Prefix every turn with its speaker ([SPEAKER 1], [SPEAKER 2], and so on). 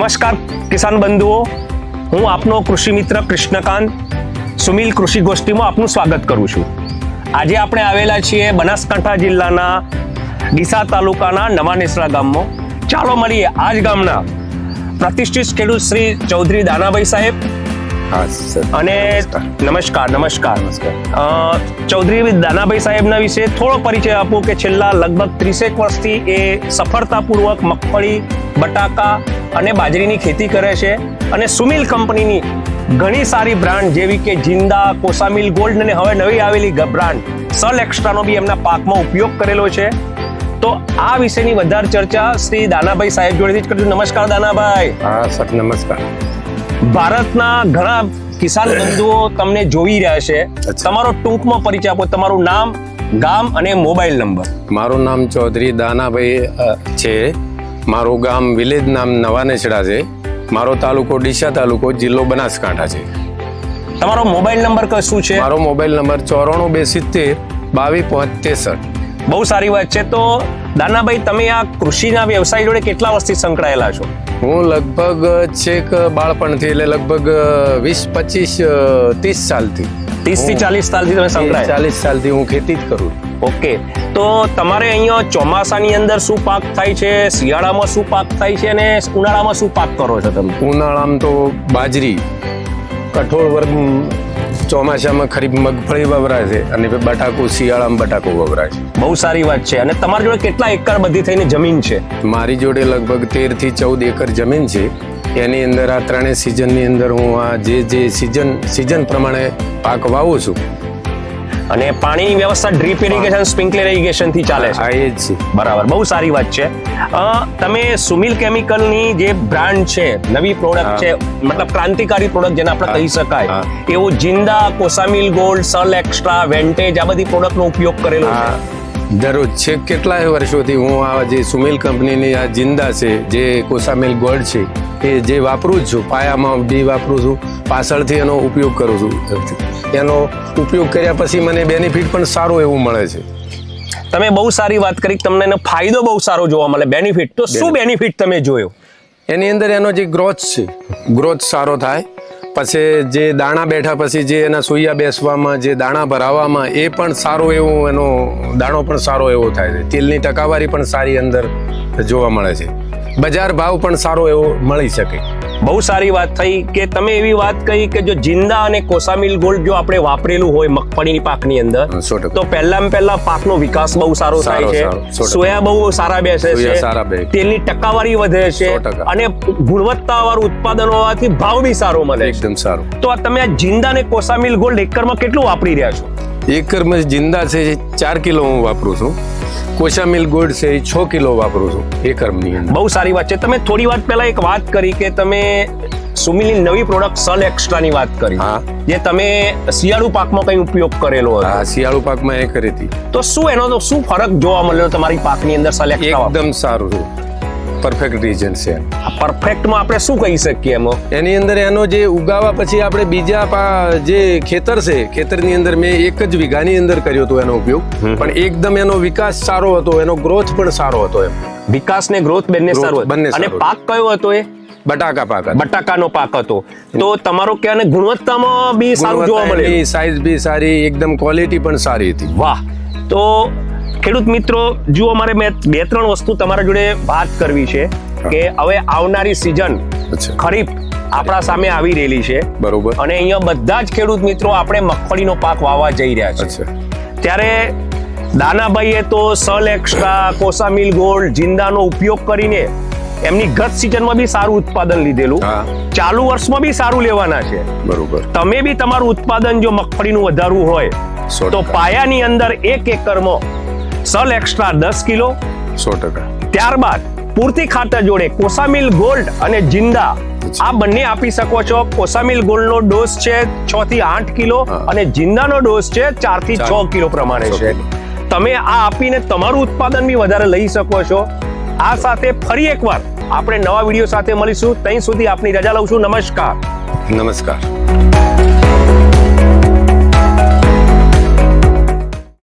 [SPEAKER 1] નમસ્કાર કિસાન બંધુઓ. હું આપનો કૃષિ મિત્ર કૃષ્ણકાંત. સુમિલ કૃષિ ગોષ્ઠીમાં આપનું સ્વાગત કરું છું. આજે આપણે આવેલા છીએ બનાસકાંઠા જિલ્લાના ડીસા તાલુકાના નવા નેસડા ગામમાં. ચાલો મળીએ આ જ ગામના પ્રતિષ્ઠિત ખેડૂત શ્રી ચૌધરી દાનાભાઈ સાહેબ. અને નમસ્કાર. નમસ્કાર ચૌધરી દાનાભાઈ સાહેબના વિશે થોડો પરિચય આપો કે છેલ્લા લગભગ ત્રીસેક વર્ષથી એ સફળતાપૂર્વક મગફળી બટાકા અને બાજરીની ખેતી કરે છે. અને સુમિલ કંપનીની ઘણી સારી બ્રાન્ડ જેવી કે જિંદા કોસામિલ ગોલ્ડ અને હવે નવી આવેલી બ્રાન્ડ સલ એક્સ્ટ્રાનો બી એમના પાકમાં ઉપયોગ કરેલો છે. તો આ વિશેની વધારે ચર્ચા શ્રી દાનાભાઈ સાહેબ જોડેથી જ કરશું. નમસ્કાર દાનાભાઈ.
[SPEAKER 2] હા સર નમસ્કાર.
[SPEAKER 1] ભારતના ઘણા કિસાન બંધુઓ તમને જોઈ રહ્યા છે. તમારો ટૂંકમાં પરિચય આપો. તમારું નામ ગામ અને મોબાઈલ નંબર.
[SPEAKER 2] મારું નામ ચૌધરી દાનાભાઈ છે. મારું ગામ વિલેજ નામ નવાનેસડા છે. મારો તાલુકો ડીસા તાલુકો જિલ્લો બનાસકાંઠા છે.
[SPEAKER 1] તમારો મોબાઈલ નંબર શું છે?
[SPEAKER 2] મારો મોબાઈલ નંબર ચોરાણું બે સિત્તેર બાવીસ પાંચ ત્રેસઠ
[SPEAKER 1] બહુ સારી વાત છે. તો દાનાભાઈ તમે આ કૃષિના વ્યવસાય જોડે કેટલા વર્ષથી સંકળાયેલા છો?
[SPEAKER 2] હું લગભગ છેક બાળપણથી એટલે લગભગ વીસ પચીસ ત્રીસ સાલથી.
[SPEAKER 1] ત્રીસથી ચાલીસ સાલથી તમે સંકળાય.
[SPEAKER 2] ચાલીસ સાલથી હું ખેતી જ કરું.
[SPEAKER 1] ઓકે તો તમારે અહીંયા ચોમાસાની અંદર શું પાક થાય છે શિયાળામાં શું પાક થાય છે અને ઉનાળામાં શું પાક કરો છો તમે?
[SPEAKER 2] ઉનાળામાં તો બાજરી કઠોળ વર્ગ ચોમાસામાં ખરીફ મગફળી વવરાય છે અને બટાકો શિયાળામાં બટાકો વવરાય છે.
[SPEAKER 1] બહુ સારી વાત છે. અને તમારી જોડે કેટલા એકર બધી થઈને જમીન છે?
[SPEAKER 2] મારી જોડે લગભગ તેરથી ચૌદ એકર જમીન છે. એની અંદર આ ત્રણેય સિઝનની અંદર હું આ જે જે સિઝન સિઝન પ્રમાણે પાક વાવું છું.
[SPEAKER 1] અને પાણીની વ્યવસ્થા ડ્રીપ ઇરિગેશન સ્પ્રિંકલર ઇરિગેશનથી ચાલે છે.
[SPEAKER 2] એ જ છે.
[SPEAKER 1] બરાબર બહુ સારી વાત છે. તમે સુમિલ કેમિકલની જે બ્રાન્ડ છે નવી પ્રોડક્ટ છે મતલબ ક્રાંતિકારી પ્રોડક્ટ જેને આપણે કહી શકાય એવો જિંદા કોસામિલ ગોલ્ડ સલ એક્સ્ટ્રા વેન્ટેજ આ બધી પ્રોડક્ટનો ઉપયોગ કરેલો છે.
[SPEAKER 2] દરરોજ છે. કેટલાય વર્ષોથી હું આ જે સુમિલ કંપનીની આ જિંદા છે જે કોસામિલ ગોલ્ડ છે એ જે વાપરું જ છું પાયામાં બી વાપરું છું પાછળથી એનો ઉપયોગ કરું છું. એનો ઉપયોગ કર્યા પછી મને બેનિફિટ પણ સારું એવું મળે છે.
[SPEAKER 1] તમે બહુ સારી વાત કરી કે તમને એનો ફાયદો બહુ સારો જોવા મળે. બેનિફિટ તો શું બેનિફિટ તમે જોયો?
[SPEAKER 2] એની અંદર એનો જે ગ્રોથ છે ગ્રોથ સારો થાય. પછી જે દાણા બેઠા પછી જે એના સોયા બેસવામાં જે દાણા ભરાવામાં એ પણ સારો એવો એનો દાણો પણ સારો એવો થાય છે. તેલની ટકાવારી પણ સારી અંદર જોવા મળે છે. બજાર ભાવ પણ સારો એવો મળી શકે.
[SPEAKER 1] બહુ સારી વાત થઈ કે તમે એવી વાત કહી કે જો જિંદા અને કોસામિલ ગોલ્ડ જો આપણે વાપરેલું હોય મગફળીની પાકની અંદર તો પહેલા પહેલા પાકનો વિકાસ બહુ સારો થાય છે. સોયા બહુ સારા બેસે છે. તેલની ટકાવારી વધે છે. અને ગુણવત્તાવાળું ઉત્પાદન હોવાથી ભાવ બી સારો મળે
[SPEAKER 2] એકદમ સારો.
[SPEAKER 1] તો આ તમે આ જિંદા અને કોસામિલ ગોલ્ડ એકરમાં કેટલું વાપરી રહ્યા છો?
[SPEAKER 2] એકરમાં જિંદા છે ચાર કિલો હું વાપરું છું. કોશામિલ ગોલ્ડ છે એ છ કિલો વાપરું છું એકરની અંદર.
[SPEAKER 1] બહુ સારી વાત છે. તમે થોડી વાર પહેલા એક વાત કરી કે તમે સુમિલની નવી પ્રોડક્ટ સલ એક્સ્ટ્રાની વાત કરી.
[SPEAKER 2] હા.
[SPEAKER 1] જે તમે શિયાળુ પાકમાં કઈ ઉપયોગ કરેલો હતો.
[SPEAKER 2] હા શિયાળુ પાકમાં એ કરી હતી.
[SPEAKER 1] તો શું એનો તો શું ફરક જોવા મળ્યો તમારી પાકની અંદર સલ એક્સ્ટ્રા
[SPEAKER 2] એકદમ સારું. પરફેક્ટ રીઝન છે.
[SPEAKER 1] પરફેક્ટમાં આપણે શું કહી શકીએ એમાં?
[SPEAKER 2] એની અંદર એનો જે ઉગાવા પછી આપણે બીજા જે ખેતર છે ખેતરની અંદર મેં એક જ વીઘાની અંદર કર્યો હતો એનો ઉપયોગ. પણ એકદમ એનો વિકાસ સારો હતો એનો ગ્રોથ પણ સારો હતો એમ.
[SPEAKER 1] વિકાસ ને ગ્રોથ બંને સારો
[SPEAKER 2] બંને
[SPEAKER 1] અને પાક કયો હતો એ?
[SPEAKER 2] બટાકા પાક
[SPEAKER 1] બટાકાનો પાક હતો. તો તમારો કે અને ગુણવત્તામાં બી સારું જોવા મળે?
[SPEAKER 2] સાઈઝ બી સારી એકદમ ક્વોલિટી પણ સારી હતી.
[SPEAKER 1] વાહ. તો ખેડૂત મિત્રો જુઓ મારે મેં બે ત્રણ વસ્તુ તમારા જોડે વાત કરવી છે કે હવે આવનારી સિઝન ખરીફ આપણા સામે આવી રહેલી છે.
[SPEAKER 2] બરોબર.
[SPEAKER 1] અને અહીંયા બધા જ ખેડૂત મિત્રો આપણે મગફળીનો પાક વાવવા જઈ રહ્યા છે. ત્યારે દાનાભાઈએ તો સલ એક્સ્ટ્રા કોસામિલ ગોલ્ડ જિંદાનો ઉપયોગ કરીને એમની ગત સિઝનમાં બી સારું ઉત્પાદન લીધેલું. ચાલુ વર્ષમાં બી સારું લેવાના છે.
[SPEAKER 2] બરોબર.
[SPEAKER 1] તમે બી તમારું ઉત્પાદન જો મગફળીનું વધારવું હોય તો પાયાની અંદર એક એકરમાં સલ એક્સ્ટ્રા દસ કિલો.
[SPEAKER 2] સો ટકા.
[SPEAKER 1] ત્યારબાદ પૂરતી ખાતર જોડે કોસામિલ ગોલ્ડ અને જિંદા. આ બંને આપી શકો છો. કોસામિલ ગોલ્ડ નો ડોઝ છે છ થી આઠ કિલો. અને જિંદાનો ડોઝ છે ચારથી છ કિલો પ્રમાણે
[SPEAKER 2] છે
[SPEAKER 1] તમે આ આપીને તમારું ઉત્પાદન બી વધારે લઈ શકો છો. આ સાથે ફરી એકવાર આપણે નવા વીડિયો સાથે મળીશું. ત્યાં સુધી આપની રજા લઉં છું. નમસ્કાર.
[SPEAKER 2] નમસ્કાર.